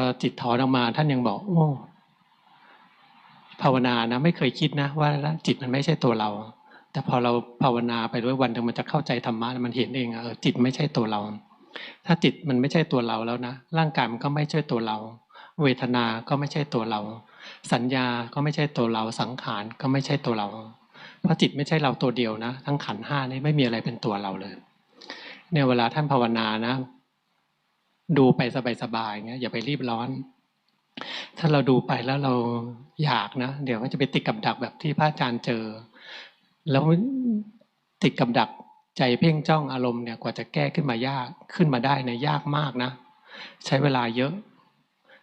อจิตถอนออกมาท่านยังบอก โอ้ภาวนานะ ไม่เคยคิดนะว่าจิตมันไม่ใช่ตัวเรา แต่พอเราภาวนาไปด้วยวันหนึ่งมันจะเข้าใจธรรมะมันเห็นเองเออจิตไม่ใช่ตัวเรา ถ้าจิตมันไม่ใช่ตัวเราแล้วนะร่างกายมันก็ไม่ใช่ตัวเรา เวทนา ก็ไม่ใช่ตัวเรา สัญญาก็ไม่ใช่ตัวเรา สังขารก็ไม่ใช่ตัวเรา เพราะจิตไม่ใช่เราตัวเดียวนะ ทั้งขันห้านี่ไม่มีอะไรเป็นตัวเราเลยเนี่ยเวลาท่านภาวนานะ ดูไปสบายๆเงี้ยอย่าไปรีบร้อน ถ้าเราดูไปแล้วเราอยากนะ เดี๋ยวก็จะไปติดกับดักแบบที่พระอาจารย์เจอ แล้วติดกับดักใจเพ่งจ้องอารมณ์เนี่ยกว่าจะแก้ขึ้นมายากขึ้นมาได้เนี่ยยากมากนะ ใช้เวลาเยอะ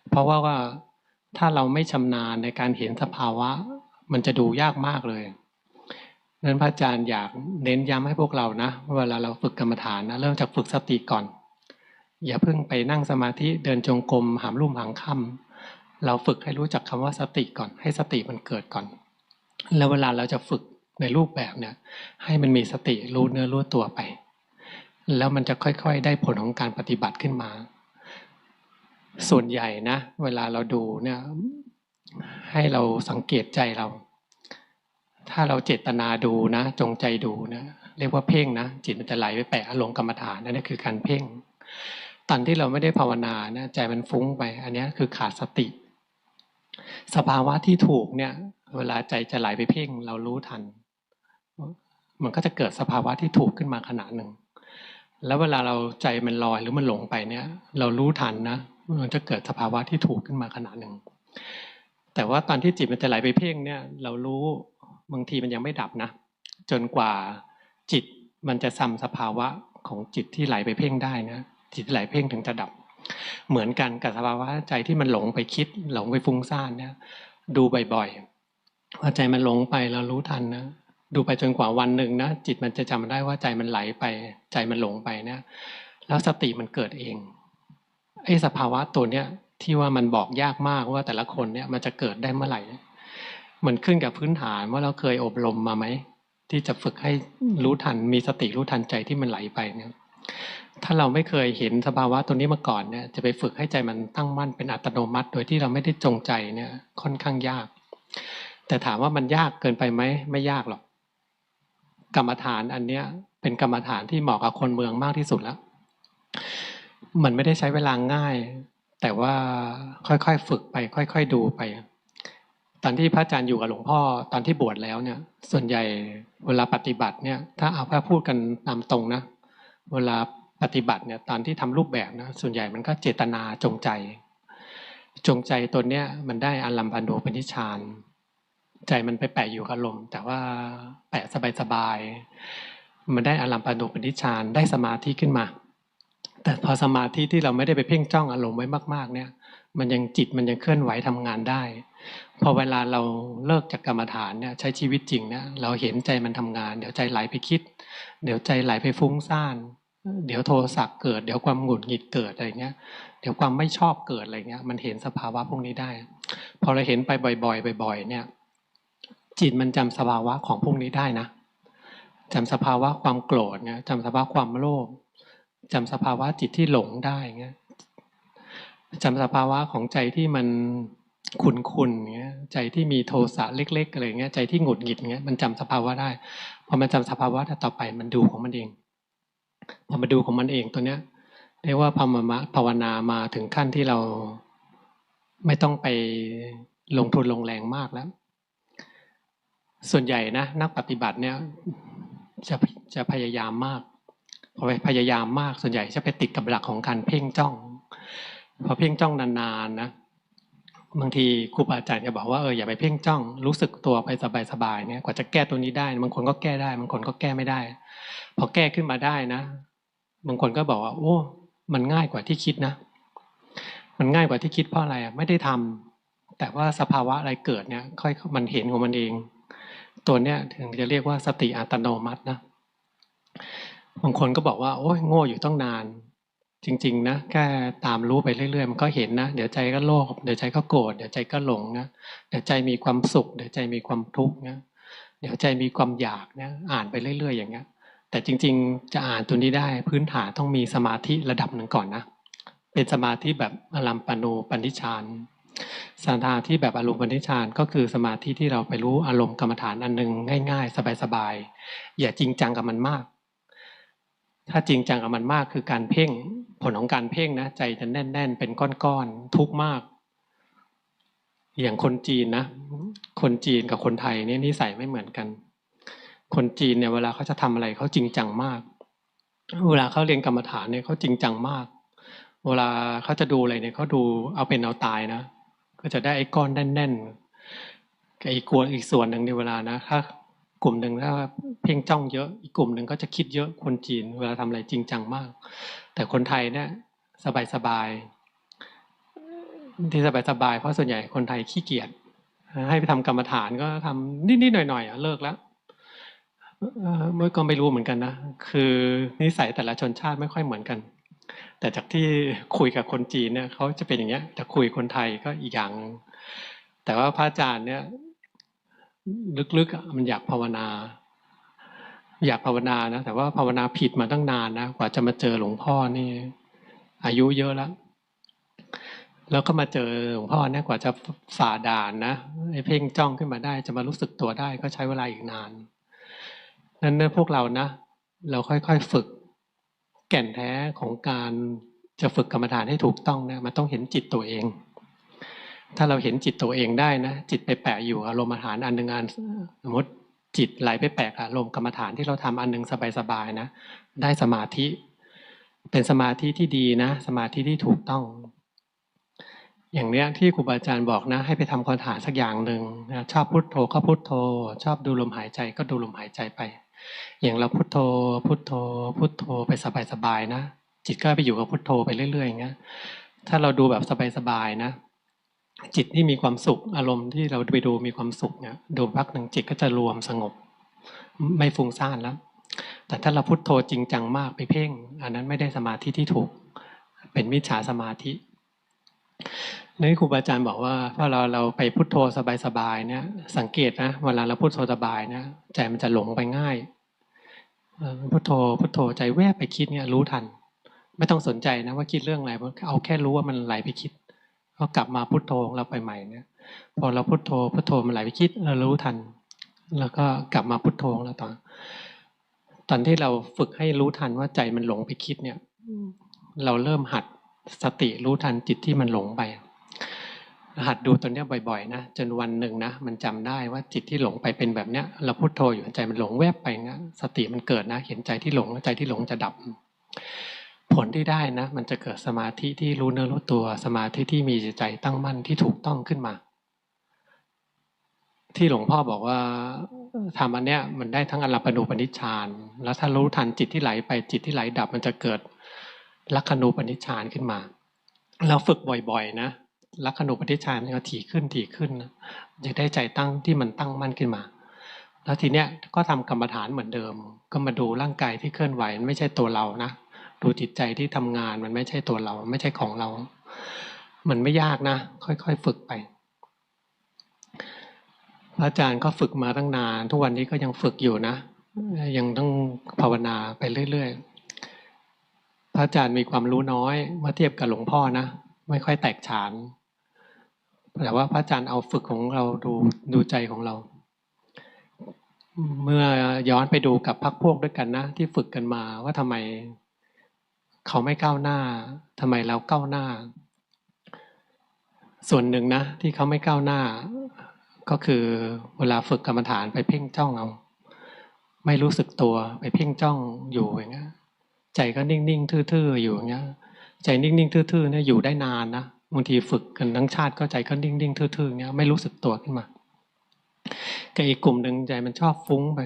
เพราะว่าว่าถ้าเราไม่ชำนาญในการเห็นสภาวะ มันจะดูยากมากเลยนั้นพระอาจารย์อยากเน้นย้ำให้พวกเรานะเวลาเราฝึกกรรมฐานนะเริ่มจากฝึกสติก่อน อย่าเพิ่งไปนั่งสมาธิเดินจงกรมหามรุ่มหางค่ำเราฝึกให้รู้จักคำว่าสติก่อน ให้สติมันเกิดก่อน แล้วเวลาเราจะฝึกในรูปแบบเนี่ย ให้มันมีสติรู้เนื้อรู้ตัวไป แล้วมันจะค่อยๆ ได้ผลของการปฏิบัติขึ้นมา ส่วนใหญ่นะ เวลาเราดูเนี่ย ให้เราสังเกตใจเรา ถ้าเราเจตนาดูนะ จงใจดูนะเรียกว่าเพ่งนะจิตมันจะไหลไปแปะอารมณ์กรรมฐานนั่นคือการเพ่ง ตอนที่เราไม่ได้ภาวนานะใจมันฟุ้งไป อันนี้คือขาดสติ สภาวะที่ถูกเนี่ย เวลาใจจะไหลไปเพ่งเรารู้ทัน มันก็จะเกิดสภาวะที่ถูกขึ้นมาขนาดหนึ่ง แล้วเวลาเราใจมันลอยหรือมันหลงไปเนี่ย เรารู้ทันนะมันจะเกิดสภาวะที่ถูกขึ้นมาขนาดหนึ่ง แต่ว่าตอนที่จิตมันจะไหลไปเพ่งเนี่ย เรารู้บางทีมันยังไม่ดับนะ จนกว่าจิตมันจะซ้ำสภาวะของจิตที่ไหลไปเพ่งได้นะ จิตไหลเพ่งถึงจะดับ เหมือนกันกับสภาวะใจที่มันหลงไปคิด หลงไปฟุ้งซ่านเนี่ยดูบ่อยๆว่าใจมันหลงไปเรารู้ทันนะดูไปจนกว่าวันหนึ่งนะจิตมันจะจำได้ว่าใจมันไหลไป ใจมันหลงไปเนี่ยแล้วสติมันเกิดเองไอ้สภาวะตัวเนี้ยที่ว่ามันบอกยากมากว่าแต่ละคนเนี่ยมันจะเกิดได้เมื่อไหร่มันขึ้นกับพื้นฐานว่าเราเคยอบรมมาไหมที่จะฝึกให้รู้ทันมีสติรู้ทันใจที่มันไหลไปเนี่ย ถ้าเราไม่เคยเห็นสภาวะตัวนี้มาก่อนเนี่ย จะไปฝึกให้ใจมันตั้งมั่นเป็นอัตโนมัติ โดยที่เราไม่ได้จงใจเนี่ย ค่อนข้างยาก แต่ถามว่ามันยากเกินไปไหมไม่ยากหรอก กรรมฐานอันเนี้ย เป็นกรรมฐานที่เหมาะกับคนเมืองมากที่สุดแล้ว มันไม่ได้ใช้เวลาง่าย แต่ว่าค่อยๆฝึกไป ค่อยๆดูไป ตอนที่พระอาจารย์อยู่กับหลวงพ่อตอนที่บวชแล้วเนี่ย ส่วนใหญ่เวลาปฏิบัติเนี่ย ถ้าเอาพระพูดกันตามตรงนะ เวลา ปฏิบัติเนี่ยตอนที่ทำรูปแบบนะส่วนใหญ่มันก็เจตนาจงใจ จงใจตัวเนี้ยมันได้อารัมพันโดปนิชานใจมันไปแปะอยู่กับลมแต่ว่าแปะสบายๆมันได้อารัมพันโดปนิชานได้สมาธิขึ้นมา แต่พอสมาธิที่เราไม่ได้ไปเพ่งจ้องอารมณ์ไว้มาก ๆ เนี่ย มันยังจิตมันยังเคลื่อนไหวทำงานได้พอเวลาเราเลิกจากกรรมฐานเนี่ยใช้ชีวิตจริงเนี่ยเราเห็นใจมันทำงาน เดี๋ยวใจไหลไปคิด เดี๋ยวใจไหลไปฟุ้งซ่าน เดี๋ยวโทสะเกิด เดี๋ยวความหงุดหงิดเกิดอะไรเงี้ย เดี๋ยวความไม่ชอบเกิดอะไรเงี้ย มันเห็นสภาวะพวกนี้ได้ พอเราเห็นไปบ่อยๆบ่อย ๆ เนี่ย จิตมันจำสภาวะของพวกนี้ได้นะจำสภาวะความโกรธเนี่ยจำสภาวะความโลภจำสภาวะจิตที่หลงได้เงี้ยจำสภาวะของใจที่มันขุนขุนเงี้ยใจที่มีโทสะเล็กๆอะไรเงี้ยใจที่หงุดหงิดเงี้ยมันจำสภาวะได้พอมันจำสภาวะต่อไปมันดูของมันเอง พอมาดูของมันเองตัวเนี้ยเรียกว่าพมะภาวนามาถึงขั้นที่เราไม่ต้องไปลงทุนลงแรงมากแล้ว ส่วนใหญ่นะนักปฏิบัติเนี่ยจะจะพยายามมากพอไปพยายามมากส่วนใหญ่จะไปติดกับหลักของการเพ่งจ้อง พอเพ่งจ้องนานๆนะ บางทีครูบาอาจารย์จะบอกว่าเอออย่าไปเพ่งจ้องรู้สึกตัวไปสบายๆเนี่ยกว่าจะแก้ตัวนี้ได้ บางคนก็แก้ได้ บางคนก็แก้ไม่ได้ พอแก้ขึ้นมาได้นะ บางคนก็บอกว่าโอ้มันง่ายกว่าที่คิดนะ มันง่ายกว่าที่คิดเพราะอะไรอะไม่ได้ทำแต่ว่าสภาวะอะไรเกิดเนี่ย ค่อยมันเห็นของมันเอง ตัวเนี้ยถึงจะเรียกว่าสติอัตโนมัตินะบางคนก็บอกว่าโอ้ยโง่อยู่ต้องนาน จริง ๆ นะแค่ตามรู้ไปเรื่อยๆ มันก็เห็นนะ เดี๋ยวใจก็โลภเดี๋ยวใจก็โกรธเดี๋ยวใจก็หลงนะเดี๋ยวใจมีความสุข เดี๋ยวใจมีความทุกข์นะเดี๋ยวใจมีความอยากนะอ่านไปเรื่อย ๆ อย่างเงี้ย แต่จริง ๆ จะอ่านตัวนี้ได้พื้นฐานต้องมีสมาธิระดับหนึ่งก่อนนะเป็นสมาธิแบบอลัมปณูปนิชานสมาธิแบบอารมณ์ปนิชานก็คือสมาธิที่เราไปรู้อารมณ์กรรมฐานอันหนึ่งง่าย ๆ สบายๆอย่าจริงจังกับมันมาก ถ้าจริงจังกับมันมากคือการเพ่งผลของการเพ่งนะ ใจจะแน่น ๆ เป็นก้อนๆทุกข์มาก อย่างคนจีนนะ คนจีนกับคนไทยเนี่ยนิสัยไม่เหมือนกัน คนจีนเนี่ยเวลาเขาจะทำอะไรเขาจริงจังมาก เวลาเขาเรียนกรรมฐานเนี่ยเขาจริงจังมาก เวลาเขาจะดูอะไรเนี่ยเขาดูเอาเป็นเอาตายนะ ก็จะได้ไอ้ก้อนแน่นๆกับอีกกลัวอีกส่วนหนึ่งในเวลานะถ้า กลุ่มหนึ่งถ้าเพ่งจ้องเยอะอีกกลุ่มหนึ่งก็จะคิดเยอะคนจีน เวลาทำอะไรจริงจังมาก แต่คนไทยเนี่ยสบายๆที่สบายๆเพราะส่วนใหญ่คนไทยขี้เกียจให้ไปทำกรรมฐานก็ทำนิดๆหน่อยๆเลิกแล้วเมื่อก็ไม่รู้เหมือนกันนะคือนิสัยแต่ละชนชาติไม่ค่อยเหมือนกัน แต่จากที่คุยกับคนจีนเนี่ยเขาจะเป็นอย่างเงี้ยแต่คุยคนไทยก็อีกอย่างแต่ว่าพระอาจารย์เนี่ย ลึกๆมันอยากภาวนา อยากภาวนานะ แต่ว่าภาวนาผิดมาตั้งนานนะกว่าจะมาเจอหลวงพ่อนี่ อายุเยอะแล้วแล้วก็มาเจอหลวงพ่อเนี่ยกว่าจะฝ่าด่านนะไอ้เพ่งจ้องขึ้นมาได้ จะมารู้สึกตัวได้ก็ใช้เวลาอีกนานนั้นพวกเรานะ เราค่อยๆฝึก แก่นแท้ของการจะฝึกกรรมฐานให้ถูกต้องนะมันต้องเห็นจิตตัวเอง ถ้าเราเห็นจิตตัวเองได้นะจิตไปแปะอยู่อารมณ์ฐานอันหนึ่งอันสมมติจิตไหลไปแปะอารมณ์กรรมฐานที่เราทำอันหนึ่งสบายๆนะ ได้สมาธิ เป็นสมาธิที่ดีนะ สมาธิที่ถูกต้อง อย่างเนี้ยที่ครูบาอาจารย์บอกนะ ให้ไปทำคอนฐานสักอย่างหนึ่งนะชอบพุทโธก็พุทโธ ชอบดูลมหายใจก็ดูลมหายใจไป อย่างเราพุโทโธ พุโทโธ พุโทโธไปสบายๆนะ จิตก็ไปอยู่กับพุโทโธไปเรื่อยๆอย่างเงี้ยถ้าเราดูแบบสบายๆนะ จิตที่มีความสุข อารมณ์ที่เราไปดูมีความสุขเนี่ยดูพักหนึ่งจิตก็จะรวมสงบ ไม่ฟุ้งซ่านแล้ว แต่ถ้าเราพุโทโธจริงจังมากไปเพ่ง อันนั้นไม่ได้สมาธิที่ถูก เป็นมิจฉาสมาธินี่ครูบาอาจารย์บอกว่าพอเราเราไปพุโทโธสบายๆเนี่ย สังเกตนะเวลาเราพุโทโธสบายเนี่ยใจมันจะหลงไปง่ายพุทโธพุทโธใจแวบไปคิดเนี่ยรู้ทัน ไม่ต้องสนใจนะว่าคิดเรื่องอะไรเอาแค่รู้ว่ามันไหลไปคิด ก็กลับมาพุทโธเราไปใหม่เนี่ยพอเราพุทโธพุทโธมันไหลไปคิดเรารู้ทัน แล้วก็กลับมาพุทโธเราตอนตอนที่เราฝึกให้รู้ทันว่าใจมันหลงไปคิดเนี่ยเราเริ่มหัดสติรู้ทันจิตที่มันหลงไป หัดดูตัวเนี้ยบ่อยๆนะจนวันหนึ่งนะมันจำได้ว่าจิตที่หลงไปเป็นแบบเนี้ย เราพุโทโธอยู่ใจมันหลงแวบไปนะสติมันเกิดนะ เห็นใจที่หลงใจที่หลงจะดับ ผลที่ได้นะมันจะเกิดสมาธิที่รู้เนื้อรู้ตัวสมาธิที่มีใจตั้งมั่นที่ถูกต้องขึ้นมา ที่หลวงพ่อบอกว่าทำอันเนี้ยมันได้ทั้งอรัปนูปนิชฌานแล้วถ้ารู้ทันจิตที่ไหลไปจิตที่ไหลดับมันจะเกิดลักขณูปนิชฌานขึ้นมา เราฝึกบ่อยๆนะลักขณูปฏิชานก็ถี่ขึ้นถี่ขึ้นจะได้ใจตั้งที่มันตั้งมั่นขึ้นมา แล้วทีเนี้ยก็ทำกรรมฐานเหมือนเดิม ก็มาดูร่างกายที่เคลื่อนไหวไม่ใช่ตัวเรานะ ดูจิตใจที่ทำงานมันไม่ใช่ตัวเรา ไม่ใช่ของเรา มันไม่ยากนะ ค่อยๆฝึกไปพระอาจารย์ก็ฝึกมาตั้งนาน ทุกวันนี้ก็ยังฝึกอยู่นะ ยังต้องภาวนาไปเรื่อยๆ พระอาจารย์มีความรู้น้อยเมื่อเทียบกับหลวงพ่อนะ ไม่ค่อยแตกฉาน แต่ว่าพระอาจารย์เอาฝึกของเราดูดูใจของเรา เมื่อย้อนไปดูกับพักพวกด้วยกันนะ ที่ฝึกกันมาว่าทำไม เขาไม่ก้าวหน้าทำไมเราก้าวหน้า ส่วนหนึ่งนะ ที่เขาไม่ก้าวหน้า ก็คือเวลาฝึกกรรมฐานไปเพ่งจ้องเอาไม่รู้สึกตัวไปเพ่งจ้องอยู่อย่างเงี้ยใจก็นิ่งๆทื่อๆอยู่อย่างเงี้ยใจนิ่งๆทื่อๆเนี่ยอยู่ได้นานนะบางทีฝึกกันทั้งชาติก็ใจก็นิ่งๆทื่อๆเงี้ยไม่รู้สึกตัวขึ้นมากับอีกกลุ่มหนึ่งใจมันชอบฟุ้งไป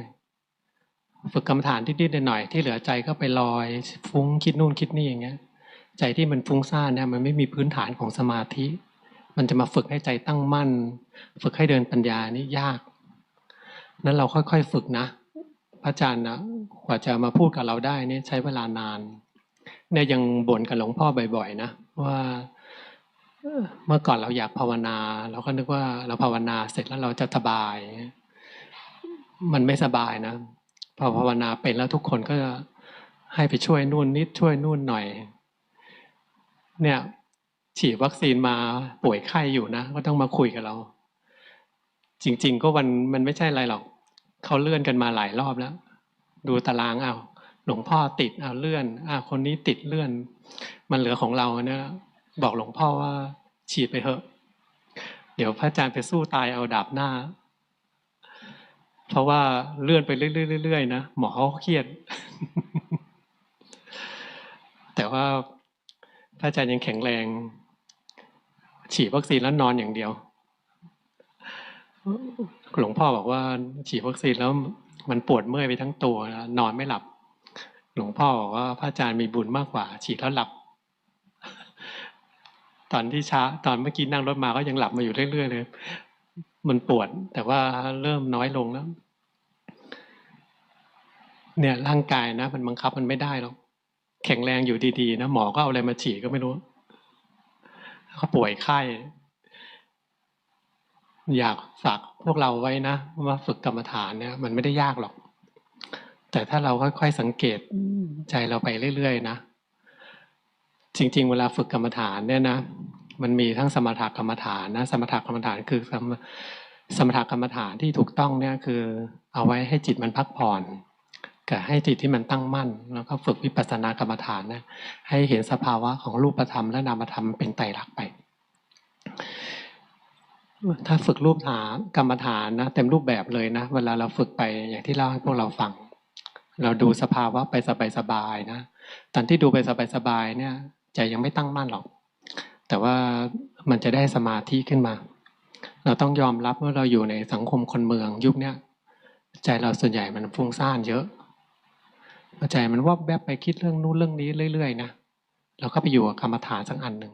ฝึกกรรมฐานที่นิดหน่อยที่เหลือใจก็ไปลอย ฟุ้งคิดนู่นคิดนี่อย่างเงี้ย ใจที่มันฟุ้งซ่านเนี่ยมันไม่มีพื้นฐานของสมาธิ มันจะมาฝึกให้ใจตั้งมั่น ฝึกให้เดินปัญญานี่ยากนั้นเราค่อยๆฝึกนะ พระอาจารย์นะกว่าจะมาพูดกับเราได้นี่ใช้เวลานานเนี่ยยังบ่นกับหลวงพ่อบ่อยๆนะว่าเมื่อก่อนเราอยากภาวนา เราก็นึกว่าเราภาวนาเสร็จแล้วเราจะสบาย มันไม่สบายนะ พอภาวนาเป็นแล้วทุกคนก็ให้ไปช่วยนู่นนิดช่วยนู่นหน่อย เนี่ยฉีดวัคซีนมาป่วยไข้อยู่นะ ก็ต้องมาคุยกับเรา จริง ๆ ก็วันมันไม่ใช่อะไรหรอกเขาเลื่อนกันมาหลายรอบแล้ว ดูตารางเอาหลวงพ่อติดเอาเลื่อนอ่าคนนี้ติดเลื่อน มันเหลือของเราเนี่ยบอกหลวงพ่อว่าฉีดไปเถอะ เดี๋ยวพระอาจารย์ไปสู้ตายเอาดาบหน้า เพราะว่าเลื่อนไปเรื่อยๆๆนะหมอเขาเครียด แต่ว่าพระอาจารย์ยังแข็งแรง ฉีดวัคซีนแล้วนอนอย่างเดียว หลวงพ่อบอกว่า ฉีดวัคซีนแล้วมันปวดเมื่อยไปทั้งตัวนะนอนไม่หลับ หลวงพ่อบอกว่าพระอาจารย์มีบุญมากกว่า ฉีดแล้วหลับ ตอนที่ช้า ตอนเมื่อกี้นั่งรถมาก็ยังหลับมาอยู่เรื่อยๆเลย มันปวด แต่ว่าเริ่มน้อยลงแล้ว เนี่ยร่างกายนะ มันบังคับมันไม่ได้หรอกแข็งแรงอยู่ดีๆนะหมอก็เอาอะไรมาฉีดก็ไม่รู้เขาป่วยไข้อยากฝากพวกเราไว้นะว่าฝึกกรรมฐานเนี่ย มันไม่ได้ยากหรอก แต่ถ้าเราค่อยๆสังเกตใจเราไปเรื่อยๆนะจริง ๆ เวลาฝึกกรรมฐานเนี่ยนะ มันมีทั้งสมถกรรมฐานนะ สมถกรรมฐานคือสมสมถกรรมฐานที่ถูกต้องเนี่ยคือ เอาไว้ให้จิตมันพักผ่อนกับให้จิตที่มันตั้งมั่น แล้วก็ฝึกวิปัสสนากรรมฐานนะให้เห็นสภาวะของรูปธรรมและนามธรรมเป็นไตรลักษณ์ไป ถ้าฝึกรูปฐานกรรมฐานนะเต็มรูปแบบเลยนะ เวลาเราฝึกไปอย่างที่เล่าให้พวกเราฟัง เราดูสภาวะไปสบายๆนะ ตอนที่ดูไปสบายๆเนี่ยใจยังไม่ตั้งมั่นหรอก แต่ว่ามันจะได้สมาธิขึ้นมา เราต้องยอมรับว่าเราอยู่ในสังคมคนเมืองยุคนี้ใจเราส่วนใหญ่มันฟุ้งซ่านเยอะใจมันวอบแวบไปคิดเรื่องนู้นเรื่องนี้เรื่อยๆนะเราก็ไปอยู่กับกรรมฐานสักอันหนึ่ง